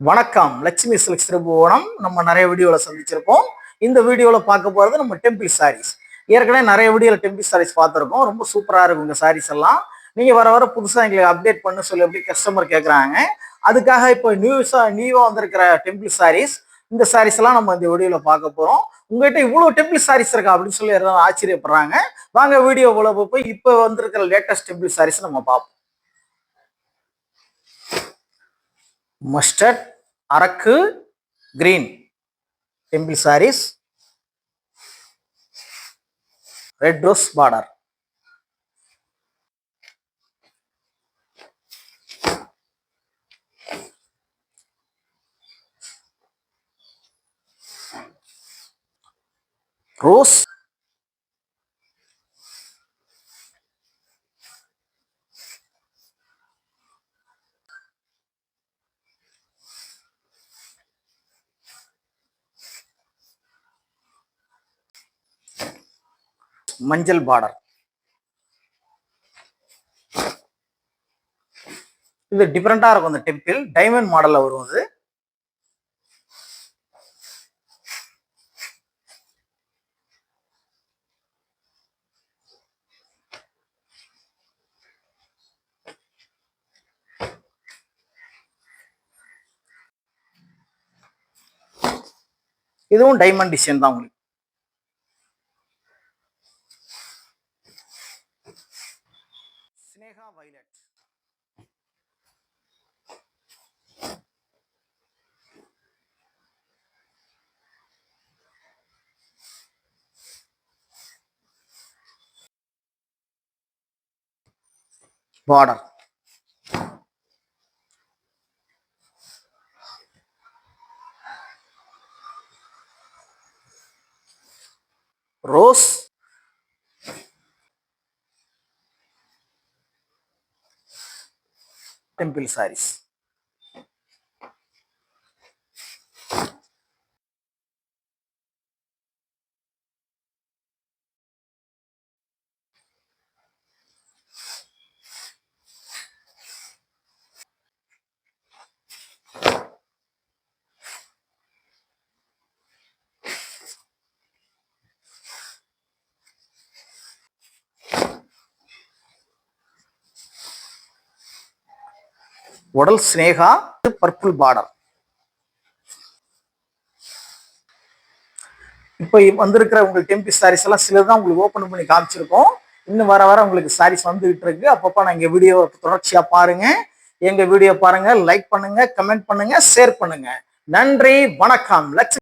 வணக்கம். லட்சுமி சில்க்ஸ் திருபுவனம். நம்ம நிறைய வீடியோவில் சந்திச்சிருப்போம். இந்த வீடியோவில் பார்க்க போகிறது நம்ம டெம்பிள் சாரீஸ் ஏற்கனவே நிறைய வீடியோவில் டெம்பிள் சாரீஸ் பார்த்துருக்கோம். ரொம்ப சூப்பராக இருக்கும் இந்த சாரீஸ் எல்லாம். நீங்கள் வர வர புதுசாக எங்களுக்கு அப்டேட் பண்ண சொல்லி எப்படி கஸ்டமர் கேட்குறாங்க அதுக்காக இப்போ நியூஸாக நியூவாக வந்திருக்கிற டெம்பிள் சாரீஸ் இந்த சாரீஸ் எல்லாம் நம்ம இந்த வீடியோவில் பார்க்க போகிறோம் உங்ககிட்ட இவ்வளோ டெம்பிள் சாரீஸ் இருக்கா அப்படின்னு சொல்லி எல்லாம் ஆச்சரியப்படுறாங்க. வாங்க வீடியோ உள்ள போய் இப்போ வந்திருக்கிற லேட்டஸ்ட் டெம்பிள் சாரீஸ் நம்ம பார்ப்போம். Mustard अरक green temple sari red rose border rose மஞ்சள் பார்டர் இது டிஃப்ரெண்டா இருக்கும் இந்த டெம்பிள் டைமண்ட் மாடலில் வரும் அது. இதுவும் டைமண்ட் டிசைன் தான் உங்களுக்கு. Sneha violet border rose temple sarees உடல் ஸ்னேகா பர்பிள் பார்டர் இப்போ வந்திருக்கிற உங்களுக்கு டெம்பி சாரீஸ் எல்லாம் சிலர் தான் உங்களுக்கு ஓப்பன் பண்ணி காமிச்சிருக்கோம். இன்னும் வர வர உங்களுக்கு சாரீஸ் வந்துகிட்டு இருக்கு. அப்பப்போ நான் எங்கள் வீடியோ தொடர்ச்சியா பாருங்க. எங்க வீடியோ பாருங்க லைக் பண்ணுங்க கமெண்ட் பண்ணுங்க ஷேர் பண்ணுங்க. நன்றி வணக்கம். லட்சுமி